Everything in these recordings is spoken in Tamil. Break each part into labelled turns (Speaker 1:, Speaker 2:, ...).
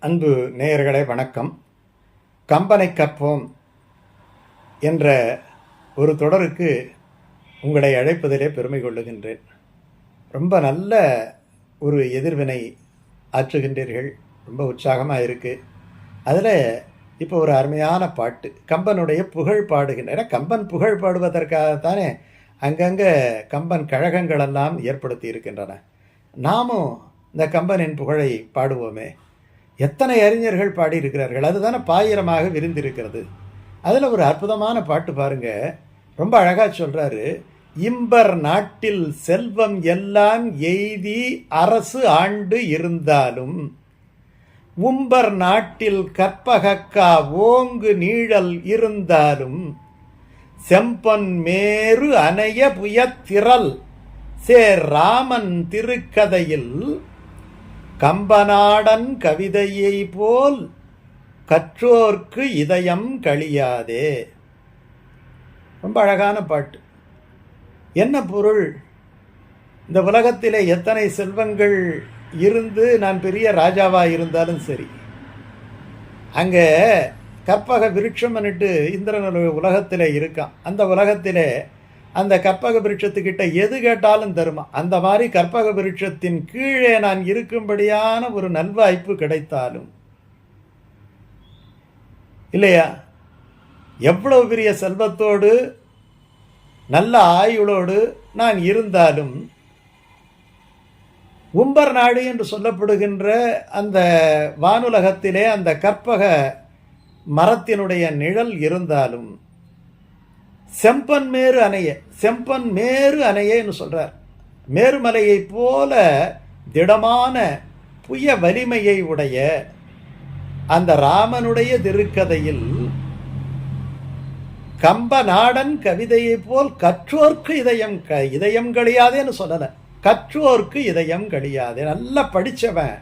Speaker 1: அன்பு நேயர்களே வணக்கம். கம்பனை கற்போம் என்ற ஒரு தொடருக்கு உங்களை அழைப்பதிலே பெருமை கொள்ளுகின்றேன். ரொம்ப நல்ல ஒரு எதிர்வினை ஆற்றுகின்றீர்கள். ரொம்ப உற்சாகமாக இருக்குது அதில் இப்போ ஒரு அருமையான பாட்டு. கம்பனுடைய புகழ் பாடுகின்ற ஏன்னா கம்பன் புகழ் பாடுவதற்காகத்தானே அங்கங்கே கம்பன் கழகங்களெல்லாம் ஏற்படுத்தி இருக்கின்றன. நாமும் இந்த கம்பனின் புகழை பாடுவோமே. எத்தனை அறிஞர்கள் பாடியிருக்கிறார்கள்? அதுதானே பாயிரமாக விரிந்திருக்கிறது. அதில் ஒரு அற்புதமான பாட்டு பாருங்க. ரொம்ப அழகாக சொல்கிறாரு இம்பர் நாட்டில் செல்வம் எல்லாம் எய்தி அரசு ஆண்டு இருந்தாலும் உம்பர் நாட்டில் கற்பகக்கா ஓங்கு நீழல் இருந்தாலும் செம்பன் மேரு அணைய புயத்திரல் சே ராமன் திருக்கதையில் கம்பநாடன் கவிதையை போல் கற்றோர்க்கு இதயம் கழியாதே. ரொம்ப அழகான பாட்டு. என்ன பொருள்? இந்த உலகத்திலே எத்தனை செல்வங்கள் இருந்து நான் பெரிய ராஜாவாக இருந்தாலும் சரி. அங்கே கற்பக விருட்சம்னுட்டு இந்திரனுடைய உலகத்தில் இருக்கான். அந்த உலகத்திலே அந்த கற்பக விருட்சத்துக்கிட்ட எது கேட்டாலும் தருமா? அந்த மாதிரி கற்பக விருட்சத்தின் கீழே நான் இருக்கும்படியான ஒரு நல்வாய்ப்பு கிடைத்தாலும். இல்லையா? எவ்வளவு பெரிய செல்வத்தோடு நல்ல ஆயுளோடு நான் இருந்தாலும் உம்பர் நாடு என்று சொல்லப்படுகின்ற அந்த வானுலகத்திலே அந்த கற்பக மரத்தினுடைய நிழல் இருந்தாலும் செம்பன் மேரு அணைய செம்பன் மேரு அணையன்னு சொல்கிறார் மேருமலையைப் போல திடமான புய வலிமையை உடைய அந்த ராமனுடைய திருக்கதையில் கம்ப நாடன் கவிதையைப் போல் கற்றோர்க்கு இதயம் க இதயம் கழியாதேன்னு சொல்லலை. கற்றோர்க்கு இதயம் கழியாதே. நல்லா படித்தவன்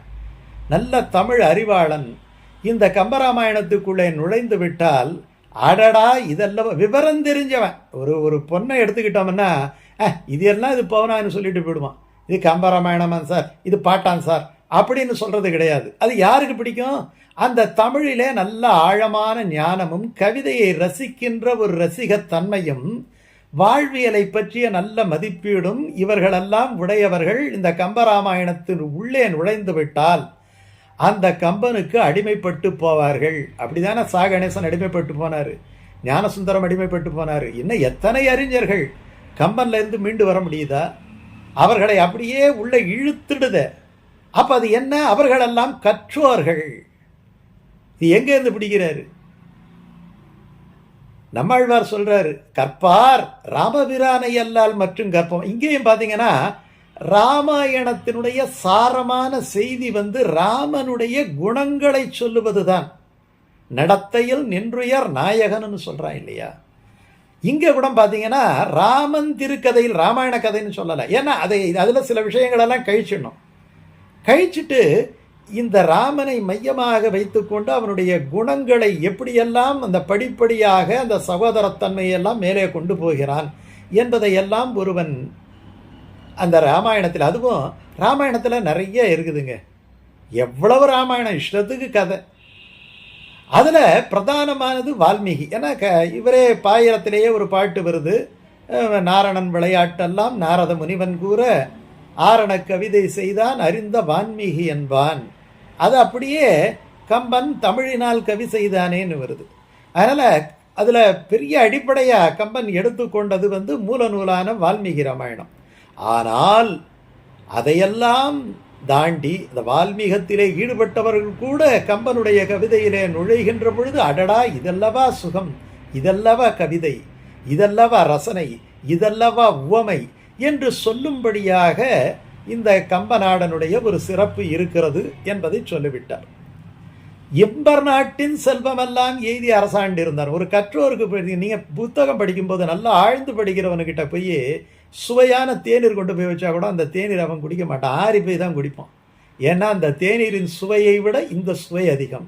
Speaker 1: நல்ல தமிழ் அறிவாளன் இந்த கம்பராமாயணத்துக்குள்ளே நுழைந்து விட்டால் அடடா இதெல்லாம் விவரம் தெரிஞ்சவன். ஒரு ஒரு பொண்ணை எடுத்துக்கிட்டோம்னா இது எல்லாம் இது பவனான்னு சொல்லிட்டு போயிடுவான். இது கம்பராமாயணமா சார் இது பாட்டான் சார் அப்படின்னு சொல்கிறது கிடையாது. அது யாருக்கு பிடிக்கும்? அந்த தமிழிலே நல்ல ஆழமான ஞானமும் கவிதையை ரசிக்கின்ற ஒரு ரசிகத்தன்மையும் வாழ்வியலை பற்றிய நல்ல மதிப்பீடும் இவர்களெல்லாம் உடையவர்கள். இந்த கம்பராமாயணத்தின் உள்ளே நுழைந்து விட்டால் அந்த கம்பனுக்கு அடிமைப்பட்டு போவார்கள். அப்படிதானே சா கணேசன் அடிமைப்பட்டு போனார். ஞானசுந்தரம் அடிமைப்பட்டு போனார். இன்னும் எத்தனை அறிஞர்கள் கம்பன்லேருந்து மீண்டு வர முடியுதா? அவர்களை அப்படியே உள்ளே இழுத்துடுத. அப்போ அது என்ன? அவர்களெல்லாம் கற்றோர்கள். இது எங்கேருந்து பிடிக்கிறாரு? நம்மாழ்வார் சொல்கிறாரு கற்பார் ராமபிரானை அல்லால் மற்றும் கற்பம். இங்கேயும் பார்த்தீங்கன்னா ராமாயணத்தினுடைய சாரமான செய்தி வந்து ராமனுடைய குணங்களை சொல்லுவதுதான். நடத்தையில் நின்றுயர் நாயகன்னு சொல்றான் இல்லையா? இங்க கூட பாத்தீங்கன்னா ராமன் திருக்கதையில் ராமாயண கதைன்னு சொல்லலை. ஏன்னா அதை அதுல சில விஷயங்கள் எல்லாம் கழிச்சிடணும். கழிச்சிட்டு இந்த ராமனை மையமாக வைத்துக்கொண்டு அவனுடைய குணங்களை எப்படியெல்லாம் அந்த படிப்படியாக அந்த சகோதரத்தன்மையெல்லாம் மேலே கொண்டு போகிறான் என்பதையெல்லாம் ஒருவன் அந்த ராமாயணத்தில் அதுவும் ராமாயணத்தில் நிறைய இருக்குதுங்க. எவ்வளவு ராமாயணம்? இஷ்டத்துக்கு கதை. அதில் பிரதானமானது வால்மீகி. ஏன்னா க இவரே பாயிரத்திலேயே ஒரு பாட்டு வருது. நாரணன் விளையாட்டெல்லாம் நாரத முனிவன் கூற ஆரண கவிதை செய்தான் அறிந்த வான்மீகி என்பான். அது அப்படியே கம்பன் தமிழினால் கவி செய்தானேன்னு வருது. அதனால் அதில் பெரிய அடிப்படையாக கம்பன் எடுத்துக்கொண்டது வந்து மூல நூலான வால்மீகி ராமாயணம். ஆனால் அதையெல்லாம் தாண்டி இந்த வால்மீகத்திலே ஈடுபட்டவர்கள் கூட கம்பனுடைய கவிதையிலே நுழைகின்ற பொழுது அடடா இதல்லவா சுகம் இதல்லவா கவிதை இதல்லவா ரசனை இதல்லவா உவமை என்று சொல்லும்படியாக இந்த கம்பநாடனுடைய ஒரு சிறப்பு இருக்கிறது என்பதை சொல்லிவிட்டார். எம்பர் நாட்டின் செல்வமெல்லாம் எய்தி அரசாண்டு இருந்தார் ஒரு கற்றோருக்கு நீங்கள் புத்தகம் படிக்கும்போது நல்லா ஆழ்ந்து படிக்கிறவனுக்கிட்ட போய் சுவையான தேநீர் கொண்டு போய் வச்சா கூட அந்த தேநீர் அவன் குடிக்க மாட்டான். ஆறி போய் தான் குடிப்பான். ஏன்னா அந்த தேநீரின் சுவையை விட இந்த சுவை அதிகம்.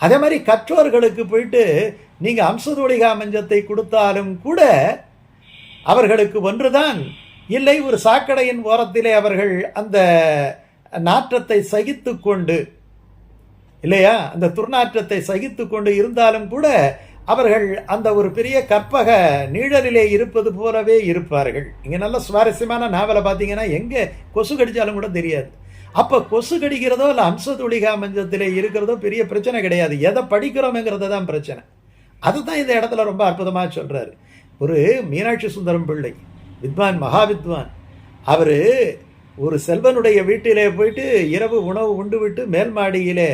Speaker 1: அதே மாதிரி கற்றோர்களுக்கு போயிட்டு நீங்கள் அம்சதோடிகா மஞ்சத்தை கொடுத்தாலும் கூட அவர்களுக்கு ஒன்றுதான். இல்லை ஒரு சாக்கடையின் ஓரத்திலே அவர்கள் அந்த நாற்றத்தை சகித்து கொண்டு இல்லையா? அந்த துர்நாற்றத்தை சகித்து கொண்டு இருந்தாலும் கூட அவர்கள் அந்த ஒரு பெரிய கற்பக நீழலிலே இருப்பது போலவே இருப்பார்கள். இங்கே நல்ல சுவாரஸ்யமான நாவலை பார்த்தீங்கன்னா எங்கே கொசு கடித்தாலும் கூட தெரியாது. அப்போ கொசு கடிக்கிறதோ இல்லை அம்சத்துளிகா மஞ்சத்திலே இருக்கிறதோ பெரிய பிரச்சனை கிடையாது. எதை படிக்கிறோமேங்கிறது தான் பிரச்சனை. அதுதான் இந்த இடத்துல ரொம்ப அற்புதமாக சொல்கிறாரு ஒரு மீனாட்சி சுந்தரம் பிள்ளை வித்வான் மகாவித்வான். அவர் ஒரு செல்வனுடைய வீட்டிலே போயிட்டு இரவு உணவு உண்டு விட்டு மேல் மாடியிலே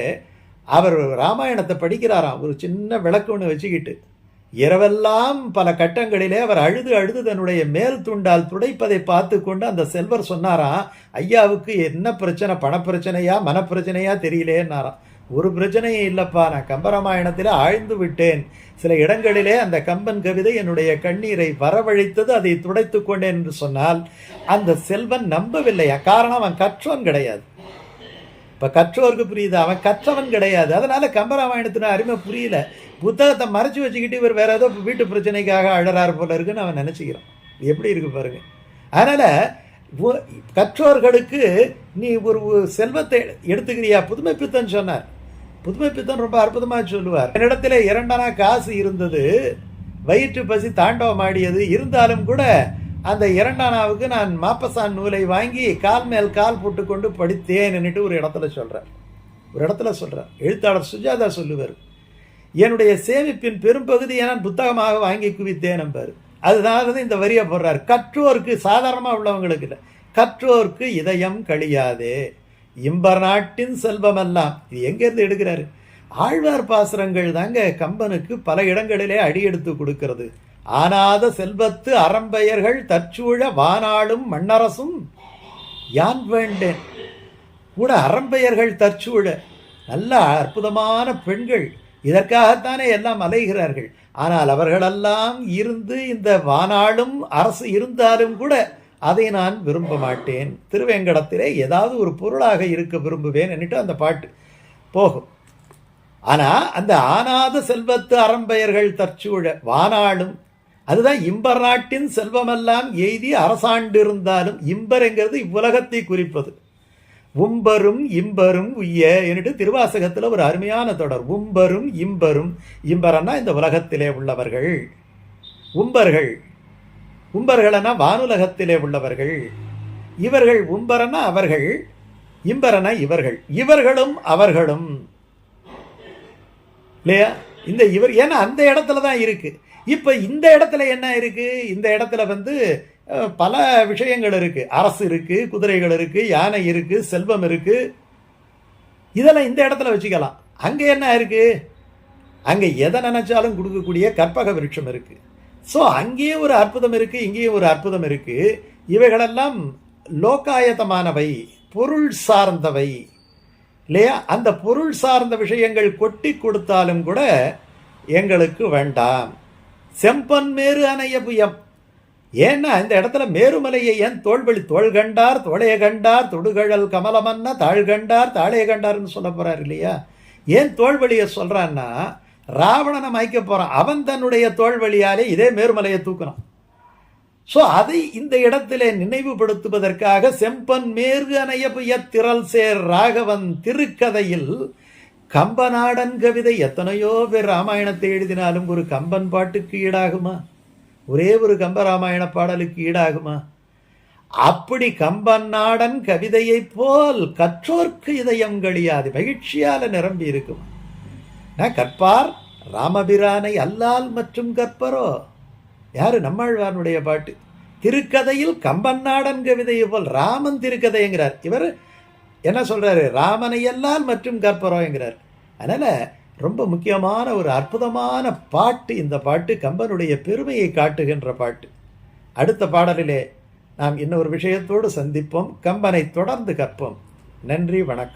Speaker 1: அவர் ராமாயணத்தை படிக்கிறாராம். ஒரு சின்ன விளக்கு ஒன்று வச்சுக்கிட்டு. இரவெல்லாம் பல கட்டங்களிலே அவர் அழுது அழுது தன்னுடைய மேல் துண்டால் துடைப்பதை பார்த்து கொண்டு அந்த செல்வர் சொன்னாராம் ஐயாவுக்கு என்ன பிரச்சனை? பணப்பிரச்சனையா? மனப்பிரச்சனையா? தெரியலேன்னாராம். ஒரு பிரச்சனையும் இல்லைப்பா. நான் கம்பராமாயணத்தில் ஆழ்ந்து விட்டேன். சில இடங்களிலே அந்த கம்பன் கவிதை என்னுடைய கண்ணீரை வரவழைத்தது அதை துடைத்து கொண்டேன் என்று சொன்னால் அந்த செல்வன் நம்பவில்லையா காரணம் அவன் கற்றவன் கிடையாது. இப்போ கற்றோருக்கு புரியுது அவன் கற்றவன் கிடையாது. அதனால் கம்பராமாயணத்தின அருமை புரியல. புத்தகத்தை மறைச்சி வச்சுக்கிட்டு இவர் வேறு ஏதோ வீட்டு பிரச்சனைக்காக அழறாரு போல இருக்குன்னு அவன் நினச்சிக்கிறான். எப்படி இருக்கு பாருங்க. அதனால் கற்றோர்களுக்கு நீ ஒரு செல்வத்தை எடுத்துக்கிறியா? புதுமை பித்தன் சொன்னார். புதுமை பித்தன் ரொம்ப அற்புதமாக சொல்லுவார். என்னிடத்துல இரண்டனா காசு இருந்தது வயிற்று பசி தாண்டவம் ஆடியது இருந்தாலும் கூட அந்த இரண்டானாவுக்கு நான் மாப்பசான் நூலை வாங்கி கால் மேல் கால் போட்டுக்கொண்டு படித்தேன்னுட்டு ஒரு இடத்துல சொல்கிறார் ஒரு இடத்துல சொல்கிறார் எழுத்தாளர் சுஜாதா சொல்லுவார் என்னுடைய சேமிப்பின் பெரும்பகுதியை நான் புத்தகமாக வாங்கி குவித்தேன் நம்பார் அதுதான் வந்து இந்த வரியை போடுறார். கற்றோருக்கு சாதாரணமாக உள்ளவங்களுக்கு இல்லை கற்றோர்க்கு இதயம் கழியாதே இம்பர் நாட்டின் செல்வமெல்லாம். இது எங்கேருந்து எடுக்கிறாரு? ஆழ்வார் பாசுரங்கள் தாங்க கம்பனுக்கு பல இடங்களிலே அடியெடுத்து கொடுக்கிறது. ஆனாத செல்வத்து அறம்பெயர்கள் தற்சூழ வானாளும் மன்னரசும் யான் வேண்டேன்? கூட அறம்பெயர்கள் தற்சூழ நல்ல அற்புதமான பெண்கள் இதற்காகத்தானே எல்லாம் அலைகிறார்கள். ஆனால் அவர்களெல்லாம் இருந்து இந்த வானாளும் அரசு இருந்தாலும் கூட அதை நான் விரும்ப மாட்டேன். திருவேங்கடத்திலே ஏதாவது ஒரு பொருளாக இருக்க விரும்புவேன் என்னட்டு அந்த பாட்டு போகும். ஆனால் அந்த ஆனாத செல்வத்து அறம்பெயர்கள் தற்சூழ வானாளும் அதுதான் இம்பர் நாட்டின் செல்வமெல்லாம் எய்தி அரசாண்டு இருந்தாலும் இம்பர்ங்கிறது இவ்வுலகத்தை குறிப்பது. உம்பரும் இம்பரும் உய்ய என்னட்டு திருவாசகத்தில் ஒரு அருமையான தொடர். உம்பரும் இம்பரும் இம்பரன்னா இந்த உலகத்திலே உள்ளவர்கள். உம்பர்கள். உம்பர்களனா வானுலகத்திலே உள்ளவர்கள். இவர்கள் உம்பரனா அவர்கள் இம்பரனா இவர்கள். இவர்களும் அவர்களும். இல்லையா? இந்த இவர் ஏன்னா அந்த இடத்துல தான் இருக்குது இப்போ இந்த இடத்துல என்ன இருக்குது இந்த இடத்துல வந்து பல விஷயங்கள் இருக்குது அரசு இருக்குது குதிரைகள் இருக்குது யானை இருக்குது செல்வம் இருக்குது இதெல்லாம் இந்த இடத்துல வச்சுக்கலாம். அங்கே என்ன இருக்குது அங்கே எதை நினச்சாலும் கொடுக்கக்கூடிய கற்பக விருட்சம் இருக்குது ஸோ அங்கேயும் ஒரு அற்புதம் இருக்குது இங்கேயும் ஒரு அற்புதம் இருக்குது இவைகளெல்லாம் லோக்காயத்தமானவை பொருள் சார்ந்தவை இல்லையா? அந்த பொருள் சார்ந்த விஷயங்கள் கொட்டி கொடுத்தாலும் கூட எங்களுக்கு வேண்டாம். செம்பன் மேரு அணைய புயம். ஏன்னா இந்த இடத்துல மேருமலையை ஏன் தோள்வழி தோள் கண்டார் தோளைய கண்டார் தொடுகழல் கமலமன்ன தாழ் கண்டார் தாளைய கண்டார்னு சொல்ல போகிறார் இல்லையா? ஏன் தோல்வழியை சொல்கிறான்னா ராவணனை மயக்க போகிறான் அவன் தன்னுடைய தோல்வழியாலே இதே மேருமலையை தூக்குறான். ஸோ அதை இந்த இடத்திலே நினைவுபடுத்துவதற்காக செம்பன் மேற்கு அணைய திரள் சேர் ராகவன் திருக்கதையில் கம்பநாடன் கவிதை எத்தனையோ பேர் ராமாயணத்தை எழுதினாலும் ஒரு கம்பன் பாட்டுக்கு ஈடாகுமா? ஒரே ஒரு கம்பராமாயண பாடலுக்கு ஈடாகுமா? அப்படி கம்பன் நாடன் கவிதையைப் போல் கற்றோர்க்கு இதயம் கழியாது மகிழ்ச்சியால் நிரம்பி இருக்கும்? நான் கற்பார் ராமபிரானை அல்லால் மற்றும் கற்பரோ? யாரு நம்மாழ்வானுடைய பாட்டு? திருக்கதையில் கம்பன் நாடன் கவிதையை போல் ராமன் திருக்கதைங்கிறார். இவர் என்ன சொல்கிறாரு ராமனை அல்லால் மற்றும் கற்பரோங்கிறார் அதனால் ரொம்ப முக்கியமான ஒரு அற்புதமான பாட்டு இந்த பாட்டு கம்பனுடைய பெருமையை காட்டுகின்ற பாட்டு. அடுத்த பாடலிலே நாம் இன்னொரு விஷயத்தோடு சந்திப்போம். கம்பனை தொடர்ந்து கற்போம். நன்றி வணக்கம்.